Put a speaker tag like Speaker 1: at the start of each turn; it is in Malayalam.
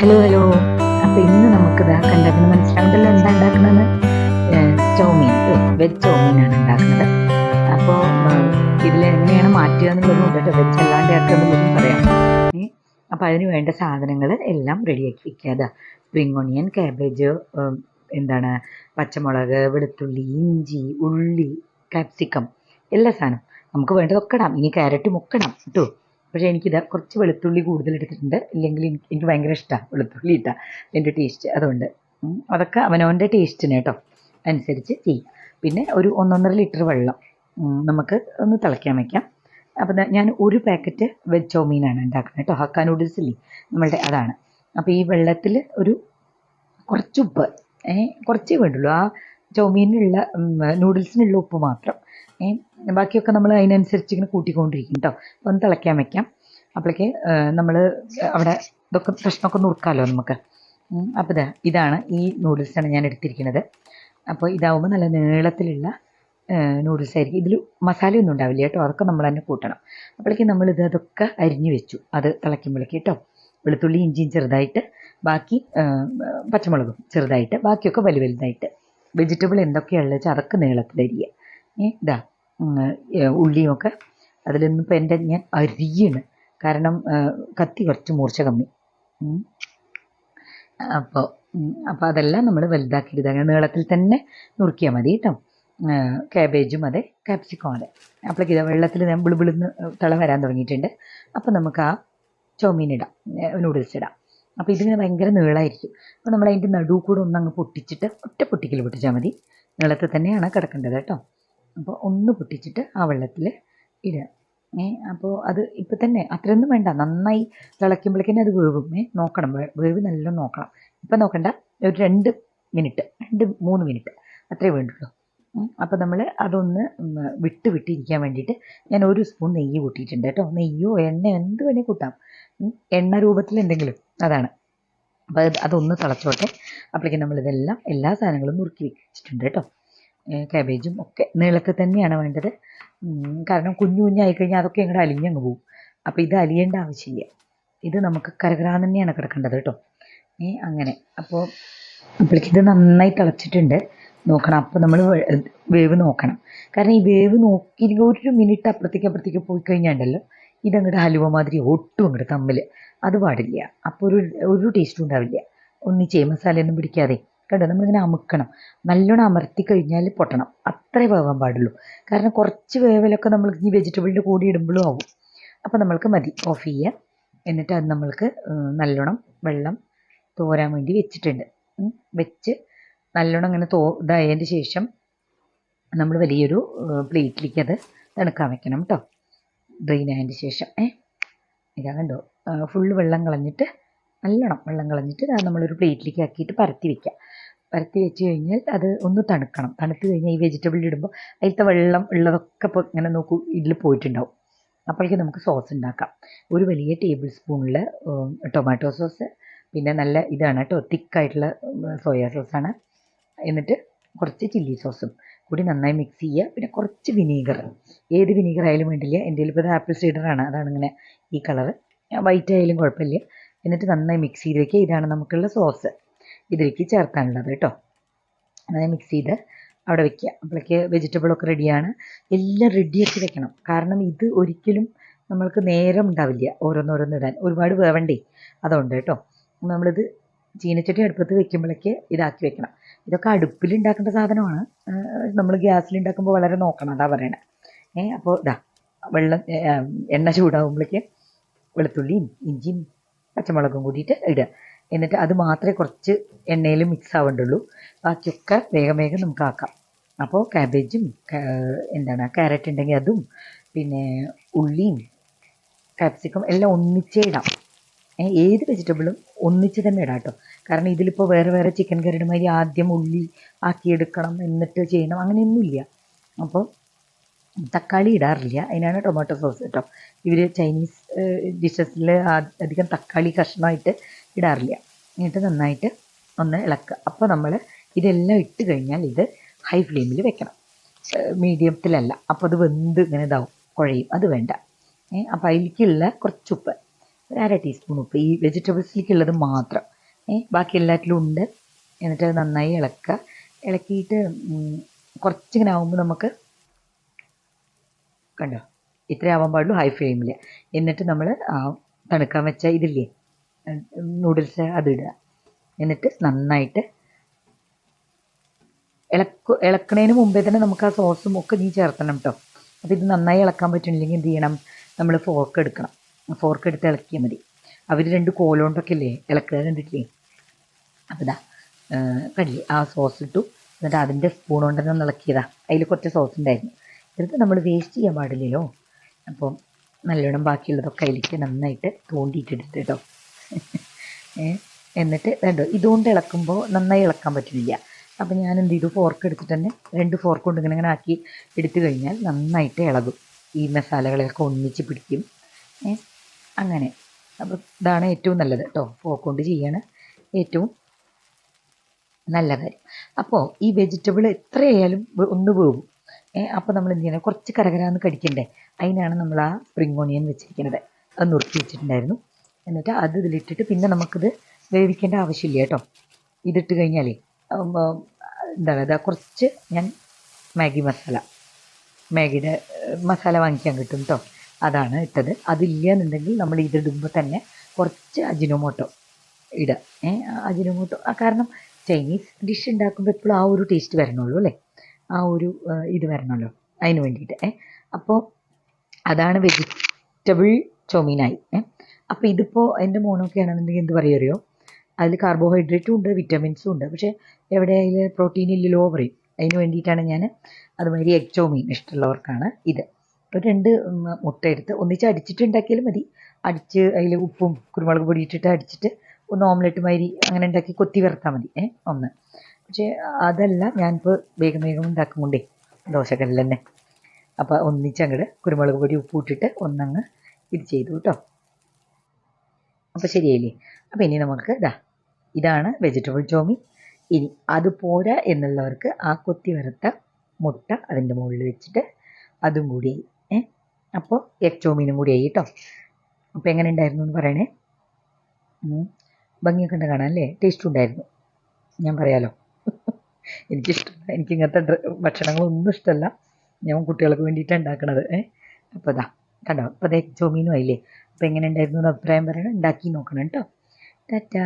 Speaker 1: Hello hello. അപ്പോൾ ഇന്ന് നമുക്ക് ഇതാ കണ്ടാക്കുന്നത് മനസ്സിലാവുന്നല്ലോ എന്താ ഉണ്ടാക്കുന്നത്? ചൗമീൻ. വെജ് ചൗമീനാണ് ഉണ്ടാക്കുന്നത്. അപ്പോൾ ഇതിൽ എങ്ങനെയാണ് മാറ്റുക എന്നുള്ളതും ഉണ്ട് കേട്ടോ വെജ് അല്ലാണ്ട് ഇറക്കുന്നുള്ളതും പറയാം. അപ്പോൾ അതിന് വേണ്ട സാധനങ്ങൾ എല്ലാം റെഡിയാക്കി വെക്കുക. അതാ സ്പ്രിങ് ഓണിയൻ കാബേജ് എന്താണ് പച്ചമുളക് വെളുത്തുള്ളി ഇഞ്ചി ഉള്ളി കാപ്സിക്കം എല്ലാ സാധനം നമുക്ക് വേണ്ടതൊക്കെ ഇടാം. ഇനി ക്യാരറ്റ് മുക്കണം കേട്ടോ പക്ഷേ എനിക്കിത് കുറച്ച് വെളുത്തുള്ളി കൂടുതൽ എടുത്തിട്ടുണ്ട്. ഇല്ലെങ്കിൽ എനിക്ക് ഭയങ്കര ഇഷ്ടമാണ് വെളുത്തുള്ളി ഇട്ടാ. എന്റെ ടേസ്റ്റ് അതുകൊണ്ട്. അതൊക്കെ അവനവന്റെ ടേസ്റ്റിന് കേട്ടോ. അനുസരിച്ച് ചെയ്യാം. പിന്നെ ഒരു ഒന്നൊന്നര ലിറ്റർ വെള്ളം നമുക്ക് ഒന്ന് തിളയ്ക്കാൻ വയ്ക്കാം അപ്പോൾ ഞാൻ ഒരു പാക്കറ്റ് വെജ് ചൗമീനാണ് ഉണ്ടാക്കുന്നത് കേട്ടോ. ഹക്ക നൂഡിൽസ് ഇല്ലേ? നമ്മളുടെ അതാണ്. അപ്പോൾ ഈ വെള്ളത്തിൽ ഒരു കുറച്ച് ഉപ്പ് കുറച്ചേ വേണ്ടുള്ളൂ. ആ ചൗമീനിലുള്ള നൂഡിൽസിനുള്ള ഉപ്പ് മാത്രം. ബാക്കിയൊക്കെ നമ്മൾ അതിനനുസരിച്ച് ഇങ്ങനെ കൂട്ടിക്കൊണ്ടിരിക്കും കേട്ടോ അപ്പോൾ ഒന്ന് തിളയ്ക്കാൻ വെക്കാം. അപ്പോഴേക്ക് നമ്മൾ അവിടെ ഇതൊക്കെ പ്രശ്നമൊക്കെ നുറുക്കാമല്ലോ നമുക്ക്. അപ്പോൾ ഇതാ ഇതാണ് ഈ നൂഡിൽസാണ് ഞാൻ എടുത്തിരിക്കുന്നത്. അപ്പോൾ ഇതാവുമ്പോൾ നല്ല നീളത്തിലുള്ള നൂഡിൽസ് ആയിരിക്കും. ഇതിൽ മസാലയൊന്നും ഉണ്ടാവില്ല കേട്ടോ അതൊക്കെ നമ്മൾ തന്നെ കൂട്ടണം. അപ്പോഴേക്ക് നമ്മൾ ഇത് അതൊക്കെ അരിഞ്ഞു വെച്ചു. അത് തിളയ്ക്കുമ്പോഴേക്ക് കേട്ടോ വെളുത്തുള്ളി ഇഞ്ചിയും ചെറുതായിട്ട്. ബാക്കി പച്ചമുളകും ചെറുതായിട്ട്. ബാക്കിയൊക്കെ വലിയ വലുതായിട്ട് വെജിറ്റബിൾ എന്തൊക്കെയാണെന്ന് വെച്ചാൽ അതൊക്കെ നീളത്തിലരിയുക ഇതാ ഉം, ഏ, ഉള്ളിയും ഒക്കെ അതിലൊന്നും ഇപ്പം എന്റെ ഞാൻ അരിയാണ്. കാരണം കത്തി കുറച്ച് മൂർച്ച കമ്മി. അപ്പോൾ അപ്പോൾ അതെല്ലാം നമ്മൾ വലുതാക്കിയിട്ട് അങ്ങനെ നീളത്തിൽ തന്നെ നുറുക്കിയാൽ മതി കേട്ടോ. ക്യാബേജും അതെ കാപ്സിക്കം അതെ. അപ്പോഴേക്ക് വെള്ളത്തിൽ ഞാൻ ബിളിബിളിന്ന് തിള വരാൻ തുടങ്ങിയിട്ടുണ്ട്. അപ്പോൾ നമുക്ക് ആ ചോമീൻ ഇടാം. നൂഡിൽസ് ഇടാം. അപ്പോൾ ഇതിങ്ങനെ ഭയങ്കര നീളമായിരിക്കും അപ്പോൾ നമ്മൾ അതിന്റെ നടു കൂടെ ഒന്ന് അങ്ങ് പൊട്ടിച്ചിട്ട് ഒറ്റ പൊട്ടിക്കൽ പൊട്ടിച്ചാൽ മതി. നീളത്തിൽ തന്നെയാണ് കിടക്കേണ്ടത് കേട്ടോ. അപ്പോൾ ഒന്ന് പൊട്ടിച്ചിട്ട് ആ വെള്ളത്തിൽ ഇടുക. ഏ അപ്പോൾ അത് ഇപ്പം തന്നെ അത്രയൊന്നും വേണ്ട. നന്നായി തിളയ്ക്കുമ്പോഴേക്കും അത് വേവും. ഏ നോക്കണം. വേവ് നല്ല നോക്കണം. ഇപ്പം നോക്കണ്ട. ഒരു രണ്ട് മിനിറ്റ് രണ്ട് മൂന്ന് മിനിറ്റ്. അത്രേ വേണ്ടുള്ളൂ. അപ്പോൾ നമ്മൾ അതൊന്ന് വിട്ട് വിട്ടിരിക്കാൻ വേണ്ടിയിട്ട് ഞാൻ ഒരു സ്പൂൺ നെയ്യ് കൂട്ടിയിട്ടുണ്ട് കേട്ടോ. നെയ്യോ എണ്ണ എന്ത് വേണേൽ കൂട്ടാം. എണ്ണ രൂപത്തിൽ എന്തെങ്കിലും. അതാണ്. അപ്പോൾ അത് അതൊന്ന് തിളച്ചോട്ടെ. അപ്പോഴേക്കും നമ്മളിതെല്ലാം എല്ലാ സാധനങ്ങളും നുറുക്കി വെച്ചിട്ടുണ്ട് കേട്ടോ. കാബേജും ഒക്കെ നീളത്തിൽ തന്നെയാണ് വേണ്ടത്. കാരണം കുഞ്ഞു കുഞ്ഞായി കഴിഞ്ഞാൽ അതൊക്കെ ഇങ്ങോട്ട് അലിഞ്ഞങ്ങ് പോകും അപ്പോൾ ഇത് അലിയേണ്ട ആവശ്യമില്ല. ഇത് നമുക്ക് കരകരാന്ന് തന്നെയാണ് കിടക്കേണ്ടത് കേട്ടോ. ഏ അങ്ങനെ. അപ്പോൾ ഇത് നന്നായി തിളച്ചിട്ടുണ്ട്. നോക്കണം. അപ്പോൾ നമ്മൾ വേവ് നോക്കണം. കാരണം ഈ വേവ് നോക്കി ഒരു മിനിറ്റ് അപ്പുറത്തേക്ക് അപ്പുറത്തേക്ക് പോയി കഴിഞ്ഞാൽ കഴിഞ്ഞാണ്ടല്ലോ ഇതങ്ങോട്ട് ഹലുവ മാതിരി ഒട്ടും അങ്ങോട്ട് തമ്മിൽ അത് പാടില്ല. അപ്പോൾ ഒരു ഒരു ടേസ്റ്റും ഉണ്ടാവില്ല. ഒന്നിച്ചേ മസാലയൊന്നും പിടിക്കാതെ. കണ്ടോ? നമ്മളിങ്ങനെ അമുക്കണം. നല്ലോണം അമർത്തി കഴിഞ്ഞാൽ പൊട്ടണം. അത്രേ വേവാൻ പാടുള്ളൂ. കാരണം കുറച്ച് വേവലൊക്കെ നമ്മൾ ഈ വെജിറ്റബിളിന്റെ കൂടി ഇടുമ്പോഴും ആവും. അപ്പോൾ നമ്മൾക്ക് മതി. ഓഫ് ചെയ്യുക എന്നിട്ട് അത് നമ്മൾക്ക് നല്ലോണം വെള്ളം തോരാൻ വേണ്ടി വെച്ചിട്ടുണ്ട്. വെച്ച് നല്ലോണം ഇങ്ങനെ തോ ഇതായതിന്റെ ശേഷം നമ്മൾ വലിയൊരു പ്ലേറ്റിലേക്ക് അത് തണുക്കാൻ വെക്കണം കേട്ടോ. ഡ്രെയിൻ ആയതിന്റെ ശേഷം. ഏ? ഇതാ കണ്ടോ? ഫുള്ള് വെള്ളം കളഞ്ഞിട്ട് നല്ലോണം വെള്ളം കളഞ്ഞിട്ട് അത് നമ്മളൊരു പ്ലേറ്റിലേക്ക് ആക്കിയിട്ട് പരത്തി വെക്കുക പരത്തി വെച്ച് കഴിഞ്ഞാൽ അത് ഒന്ന് തണുക്കണം. തണുത്ത് കഴിഞ്ഞാൽ ഈ വെജിറ്റബിൾ ഇടുമ്പോൾ അതിലത്തെ വെള്ളം ഉള്ളതൊക്കെ ഇപ്പോൾ ഇങ്ങനെ നോക്കൂ ഇതിൽ പോയിട്ടുണ്ടാവും. അപ്പോഴേക്കും നമുക്ക് സോസ് ഉണ്ടാക്കാം ഒരു വലിയ ടേബിൾ സ്പൂണിൽ ടൊമാറ്റോ സോസ് പിന്നെ നല്ല ഇതാണ് കേട്ടോ തിക്കായിട്ടുള്ള സോയാ സോസാണ് എന്നിട്ട് കുറച്ച് ചില്ലി സോസും കൂടി നന്നായി മിക്സ് ചെയ്യുക പിന്നെ കുറച്ച് വിനീഗർ ഏത് വിനീഗർ ആയാലും വേണ്ടില്ല. എന്റെ ഇപ്പോൾ ആപ്പിൾ സൈഡറാണ് അതാണ് ഇങ്ങനെ ഈ കളറ് വൈറ്റ് ആയാലും കുഴപ്പമില്ല. എന്നിട്ട് നന്നായി മിക്സ് ചെയ്ത് ഇതാണ് നമുക്കുള്ള സോസ് ഇതിലേക്ക് ചേർക്കാനുള്ളത് കേട്ടോ. നന്നായി മിക്സ് ചെയ്ത് അവിടെ വെക്കുക. അപ്പോഴേക്ക് വെജിറ്റബിളൊക്കെ റെഡിയാണ് എല്ലാം റെഡിയാക്കി വെക്കണം. കാരണം ഇത് ഒരിക്കലും നമ്മൾക്ക് നേരം ഉണ്ടാവില്ല ഓരോന്നോരോന്ന് ഇടാൻ. ഒരുപാട് വേവണ്ടേ അതുകൊണ്ട് കേട്ടോ. നമ്മളിത് ചീനച്ചട്ടി അടുപ്പത്ത് വെക്കുമ്പോഴേക്ക് ഇതാക്കി വെക്കണം. ഇതൊക്കെ അടുപ്പിൽ ഉണ്ടാക്കേണ്ട സാധനമാണ്. നമ്മൾ ഗ്യാസിൽ ഉണ്ടാക്കുമ്പോൾ വളരെ നോക്കണം. അതാ പറയണേ. ഏ അപ്പോൾ ഇതാ വെള്ളം എണ്ണ ചൂടാകുമ്പോഴേക്ക് വെളുത്തുള്ളിയും ഇഞ്ചിയും പച്ചമുളകും കൂടിയിട്ട് ഇടുക. എന്നിട്ട് അത് മാത്രമേ കുറച്ച് എണ്ണയിൽ മിക്സ് ആവേണ്ടുള്ളൂ. ബാക്കിയൊക്കെ വേഗം വേഗം നമുക്ക് ആക്കാം. അപ്പോൾ ക്യാബേജും എന്താണ് ക്യാരറ്റ് ഉണ്ടെങ്കിൽ അതും പിന്നെ ഉള്ളിയും കാപ്സിക്കം എല്ലാം ഒന്നിച്ചേ ഇടാം. ഏത് വെജിറ്റബിളും ഒന്നിച്ച് തന്നെ ഇടാം കേട്ടോ. കാരണം ഇതിലിപ്പോൾ വേറെ വേറെ ചിക്കൻ കറിയുടെ മാതിരി ആദ്യം ഉള്ളി ആക്കിയെടുക്കണം എന്നിട്ട് ചെയ്യണം അങ്ങനെയൊന്നുമില്ല. അപ്പോൾ തക്കാളി ഇടാറില്ല. അതിനാണ് ടൊമാറ്റോ സോസ് കേട്ടോ ഇവർ ചൈനീസ് ഡിഷസിൽ അധികം തക്കാളി കഷ്ണമായിട്ട് ഇടാറില്ല. എന്നിട്ട് നന്നായിട്ട് ഒന്ന് ഇളക്കുക. അപ്പോൾ നമ്മൾ ഇതെല്ലാം ഇട്ട് കഴിഞ്ഞാൽ ഇത് ഹൈ ഫ്ലെയിമിൽ വെക്കണം. മീഡിയത്തിലല്ല അപ്പോൾ അത് വെന്ത് ഇങ്ങനെ ഇതാവും കുഴയും. അത് വേണ്ട. അപ്പോൾ അതിലേക്കുള്ള കുറച്ച് ഉപ്പ്. ഒരു അര ടീസ്പൂൺ ഉപ്പ്. ഈ വെജിറ്റബിൾസിലേക്കുള്ളത് മാത്രം. ബാക്കി എല്ലാറ്റിലും ഉണ്ട്. എന്നിട്ട് നന്നായി ഇളക്കുക. ഇളക്കിയിട്ട് കുറച്ചിങ്ങനെ ആകുമ്പോൾ നമുക്ക് കണ്ടോ? ഇത്രേ ആവാൻ പാടുള്ളൂ ഹൈ ഫ്ലെയിമിൽ എന്നിട്ട് നമ്മൾ തണുക്കാൻ വെച്ച ഇതില്ലേ? നൂഡിൽസ് അതിടുക എന്നിട്ട് നന്നായിട്ട് ഇളക്ക് ഇളക്കണതിന് മുമ്പേ തന്നെ നമുക്ക് ആ സോസും ഒക്കെ നീ ചേർത്തണം കേട്ടോ അപ്പോൾ ഇത് നന്നായി ഇളക്കാൻ പറ്റുന്നില്ലെങ്കിൽ എന്ത് ചെയ്യണം? നമ്മൾ ഫോർക്ക് എടുക്കണം. ഫോർക്ക് എടുത്ത് ഇളക്കിയാൽ മതി. അവർ രണ്ട് കോലോണ്ടൊക്കെ ഇല്ലേ? ഇളക്കുക കണ്ടിട്ടില്ലേ? അപ്പോൾ ഇതാ കണ്ടില്ലേ? ആ സോസ് ഇട്ടു. എന്നിട്ട് അതിന്റെ സ്പൂൺ കൊണ്ട് തന്നെ ഒന്ന് ഇളക്കിയതാ. അതിൽ കുറച്ച് സോസ് ഉണ്ടായിരുന്നു. എന്നിട്ട് നമ്മൾ വേസ്റ്റ് ചെയ്യാൻ പാടില്ലല്ലോ. അപ്പം നല്ലോണം ബാക്കിയുള്ളതൊക്കെ അതിലേക്ക് നന്നായിട്ട് തോണ്ടിയിട്ടിട്ട് കേട്ടോ എന്നിട്ട് കണ്ടോ ഇതുകൊണ്ട് ഇളക്കുമ്പോൾ നന്നായി ഇളക്കാൻ പറ്റുന്നില്ല. അപ്പം ഞാൻ എന്ത് ചെയ്തു ഫോർക്ക് എടുത്തിട്ട് തന്നെ രണ്ട് ഫോർക്ക് കൊണ്ട് ഇങ്ങനെ ഇങ്ങനെ ആക്കി എടുത്തു കഴിഞ്ഞാൽ നന്നായിട്ട് ഇളകും. ഈ മസാലകളെയൊക്കെ ഒന്നിച്ച് പിടിക്കും. അങ്ങനെ. അപ്പോൾ ഇതാണ് ഏറ്റവും നല്ലത് കേട്ടോ ഫോർക്ക് കൊണ്ട് ചെയ്യാണ് ഏറ്റവും നല്ല കാര്യം. അപ്പോൾ ഈ വെജിറ്റബിൾ എത്രയായാലും ഒന്ന് വേവും. അപ്പോൾ നമ്മൾ എന്ത് ചെയ്യണം കുറച്ച് കരകരാന്ന് കടിക്കണ്ടേ? അതിനാണ് നമ്മൾ ആ സ്പ്രിംഗ് ഓണിയൻ വെച്ചിരിക്കുന്നത്. അത് നുറുക്കി വെച്ചിട്ടുണ്ടായിരുന്നു. എന്നിട്ട് അത് ഇതിലിട്ടിട്ട് പിന്നെ നമുക്കിത് വേവിക്കേണ്ട ആവശ്യമില്ല കേട്ടോ. ഇതിട്ട് കഴിഞ്ഞാലേ എന്താ പറയുക കുറച്ച് ഞാൻ മാഗി മസാല മാഗിയുടെ മസാല വാങ്ങിക്കാൻ കിട്ടും കേട്ടോ അതാണ് ഇട്ടത്. അതില്ല എന്നുണ്ടെങ്കിൽ നമ്മൾ ഇതിടുമ്പോൾ തന്നെ കുറച്ച് അജിനോമോട്ടോ ഇടുക ഏ അജിനോമോട്ടോ. കാരണം ചൈനീസ് ഡിഷ് ഉണ്ടാക്കുമ്പോൾ എപ്പോഴും ആ ഒരു ടേസ്റ്റ് വരണുള്ളൂ അല്ലേ? ആ ഒരു ഇത് വരണമല്ലോ അതിന് വേണ്ടിയിട്ട് ഏ. അപ്പോൾ അതാണ് വെജിറ്റബിൾ ചൊമീനായി ഏ. അപ്പോൾ ഇതിപ്പോൾ എന്റെ മോനൊക്കെ ആണെന്നുണ്ടെങ്കിൽ എന്ത് പറയുമറിയോ അതിൽ കാർബോഹൈഡ്രേറ്റും ഉണ്ട് വിറ്റമിൻസും ഉണ്ട്. പക്ഷേ എവിടെ അതിൽ പ്രോട്ടീൻ ഇല്ലല്ലോ പറയും. അതിന് വേണ്ടിയിട്ടാണ് ഞാൻ അതുമാതിരി എഗ് ചോമീൻ ഇഷ്ടമുള്ളവർക്കാണ് ഇത്. ഒരു രണ്ട് മുട്ട എടുത്ത് ഒന്നിച്ച് അടിച്ചിട്ട് ഉണ്ടാക്കിയാലും മതി. അടിച്ച് അതിൽ ഉപ്പും കുരുമുളക് പൊടി ഇട്ടിട്ട് അടിച്ചിട്ട് ഒന്ന് ഓംലെറ്റ് മാതിരി അങ്ങനെ ഉണ്ടാക്കി കൊത്തി വറുത്താൽ മതി ഏ ഒന്ന്. പക്ഷേ അതല്ല ഞാനിപ്പോൾ വേഗം വേഗം ഉണ്ടാക്കും കൊണ്ടേ. ദോശക്കല്ലിൽ തന്നെ അപ്പോൾ ഒന്നിച്ച് അങ്ങോട്ട് കുരുമുളക് പൊടി ഉപ്പ് ഇട്ടിട്ട് ഒന്നങ്ങ് ഇത് ചെയ്തു കേട്ടോ. അപ്പോൾ ശരിയായില്ലേ? അപ്പോൾ ഇനി നമുക്ക് ഇതാ ഇതാണ് വെജിറ്റബിൾ ചോമി. ഇനി അത് പോരാ എന്നുള്ളവർക്ക് ആ കൊത്തി വറുത്ത മുട്ട അതിന്റെ മുകളിൽ വെച്ചിട്ട് അതും കൂടി ഏ? അപ്പോൾ എഗ് ചോമീനും കൂടി ആയി കേട്ടോ. അപ്പോൾ എങ്ങനെ ഉണ്ടായിരുന്നു എന്ന് പറയണേ? ഭംഗിയൊക്കെ ഉണ്ട് കാണാൻ അല്ലേ? ടേസ്റ്റ് ഉണ്ടായിരുന്നു. ഞാൻ പറയാലോ. എനിക്കിഷ്ടമല്ല എനിക്ക് ഇങ്ങനത്തെ ഭക്ഷണങ്ങളൊന്നും ഇഷ്ടമല്ല ഞാൻ കുട്ടികൾക്ക് വേണ്ടിയിട്ടാണ് ഉണ്ടാക്കണത്. അപ്പോൾ അതാ കണ്ടോ? അപ്പോൾ അതേ ചോമീനും ആയില്ലേ? അപ്പോൾ എങ്ങനെ ഉണ്ടായിരുന്നു അഭിപ്രായം പറയണം. ഉണ്ടാക്കി നോക്കണം കേട്ടോ. ടാറ്റാ.